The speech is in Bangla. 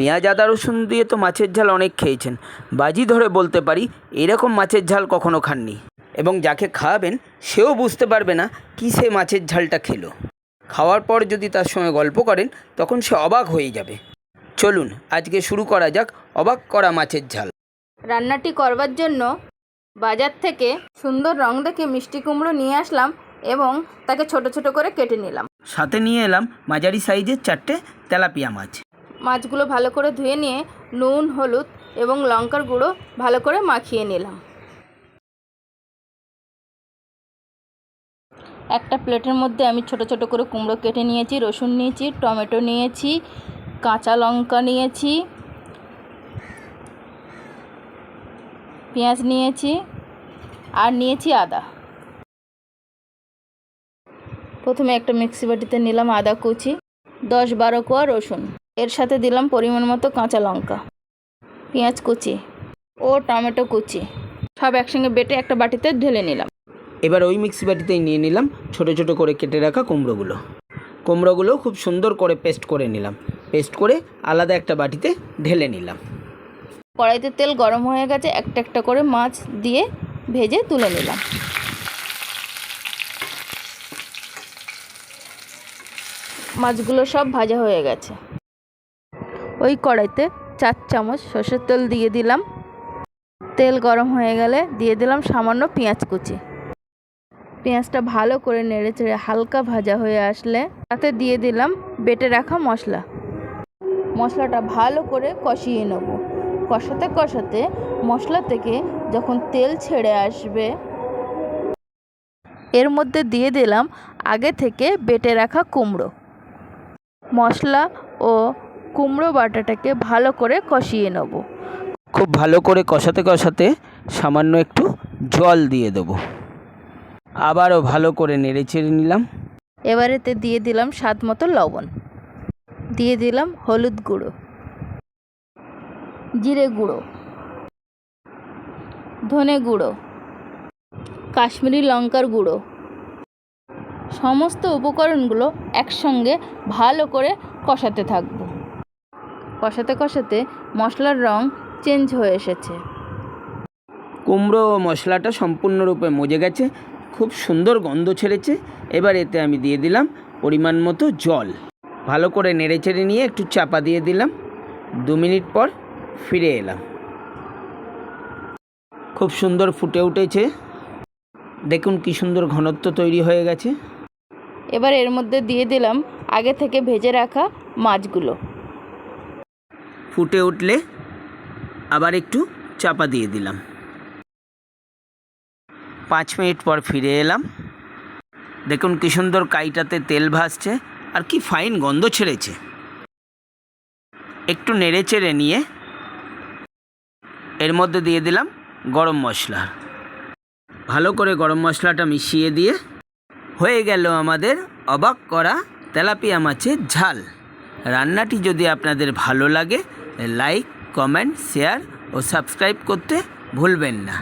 পেঁয়াজ আদা রসুন দিয়ে তো মাছের ঝাল অনেক খেয়েছেন। বাজি ধরে বলতে পারি এরকম মাছের ঝাল কখনো খাননি। এবং যাকে খাওয়াবেন সেও বুঝতে পারবে না কি সে মাছের ঝালটা খেলো। খাওয়ার পর যদি তার সঙ্গে গল্প করেন তখন সে অবাক হয়ে যাবে। চলুন আজকে শুরু করা যাক অবাক করা মাছের ঝাল। রান্নাটি করবার জন্য বাজার থেকে সুন্দর রং দেখে মিষ্টি কুমড়ো নিয়ে আসলাম এবং তাকে ছোট ছোট করে কেটে নিলাম। সাথে নিয়ে এলাম মাঝারি সাইজের চারটে তেলাপিয়া মাছ। মাছগুলো ভালো করে ধুয়ে নিয়ে নুন, হলুদ এবং লঙ্কার গুঁড়ো ভালো করে মাখিয়ে নিলাম। একটা প্লেটের মধ্যে আমি ছোট ছোট করে কুমড়ো কেটে নিয়েছি, রসুন নিয়েছি, টমেটো নিয়েছি, কাঁচা লঙ্কা নিয়েছি, পেঁয়াজ নিয়েছি আর নিয়েছি আদা। প্রথমে একটা মিক্সি বাটিতে নিলাম আদা কুচি, দশ বারো কোয়া রসুন। এর সাথে দিলাম পরিমাণ মতো কাঁচা লঙ্কা পেঁয়াজ কুচি ও টমেটো কুচি। সব একসঙ্গে বেটে একটা বাটিতে ঢেলে নিলাম। এবার ওই মিক্সি বাটিতেই নিয়ে নিলাম ছোট ছোট করে কেটে রাখা কুমড়োগুলো। কুমড়োগুলো খুব সুন্দর করে পেস্ট করে নিলাম। পেস্ট করে আলাদা একটা বাটিতে ঢেলে নিলাম। কড়াইতে তেল গরম হয়ে গেছে একটা একটা করে মাছ দিয়ে ভেজে তুলে নিলাম। মাছগুলো সব ভাজা হয়ে গেছে। ওই কড়াইতে চার চামচ সর্ষের তেল দিয়ে দিলাম। তেল গরম হয়ে গেলে দিয়ে দিলাম সামান্য পেঁয়াজ কুচি। পেঁয়াজটা ভালো করে নেড়ে চেড়ে হালকা ভাজা হয়ে আসলে তাতে দিয়ে দিলাম বেটে রাখা মশলা। মশলাটা ভালো করে কষিয়ে নেব। কষাতে কষাতে মশলা থেকে যখন তেল ছেড়ে আসবে, এর মধ্যে দিয়ে দিলাম আগে থেকে বেটে রাখা কুমড়ো। মশলা ও কুমড়ো বাটাটাকে ভালো করে কষিয়ে নেব। খুব ভালো করে কষাতে কষাতে সামান্য একটু জল দিয়ে দেবো। আবারও ভালো করে নেড়ে চেড়ে নিলাম। এবারেতে দিয়ে দিলাম স্বাদ মতো লবণ। দিয়ে দিলাম হলুদ গুঁড়ো। জিরে গুঁড়ো। ধনে গুঁড়ো। কাশ্মীরি লঙ্কার গুঁড়ো। সমস্ত উপকরণগুলো একসঙ্গে ভালো করে কষাতে থাকব। কষাতে কষাতে মশলার রং চেঞ্জ হয়ে এসেছে। কুমড়ো ও মশলাটা সম্পূর্ণরূপে মজে গেছে খুব সুন্দর গন্ধ ছেড়েছে। এবার এতে আমি দিয়ে দিলাম পরিমাণ মতো জল। ভালো করে নেড়ে চেড়ে নিয়ে একটু চাপা দিয়ে দিলাম। দু মিনিট পর ফিরে এলাম। খুব সুন্দর ফুটে উঠেছে। দেখুন কি সুন্দর ঘনত্ব তৈরি হয়ে গেছে। এবার এর মধ্যে দিয়ে দিলাম আগে থেকে ভেজে রাখা মাছগুলো। ফুটে উঠলে আবার একটু চাপা দিয়ে দিলাম। পাঁচ মিনিট পর ফিরে এলাম। দেখুন কি সুন্দর কাইটাতে তেল ভাসছে আর কি ফাইন গন্ধ ছেড়েছে। একটু নেড়ে চেড়ে নিয়ে এর মধ্যে দিয়ে দিলাম গরম মশলা। ভালো করে গরম মশলাটা মিশিয়ে দিয়ে হয়ে গেল আমাদের অবাক করা তেলাপিয়া মাছের ঝাল। রান্নাটি যদি আপনাদের ভালো লাগে লাইক কমেন্ট শেয়ার ও সাবস্ক্রাইব করতে ভুলবেন না।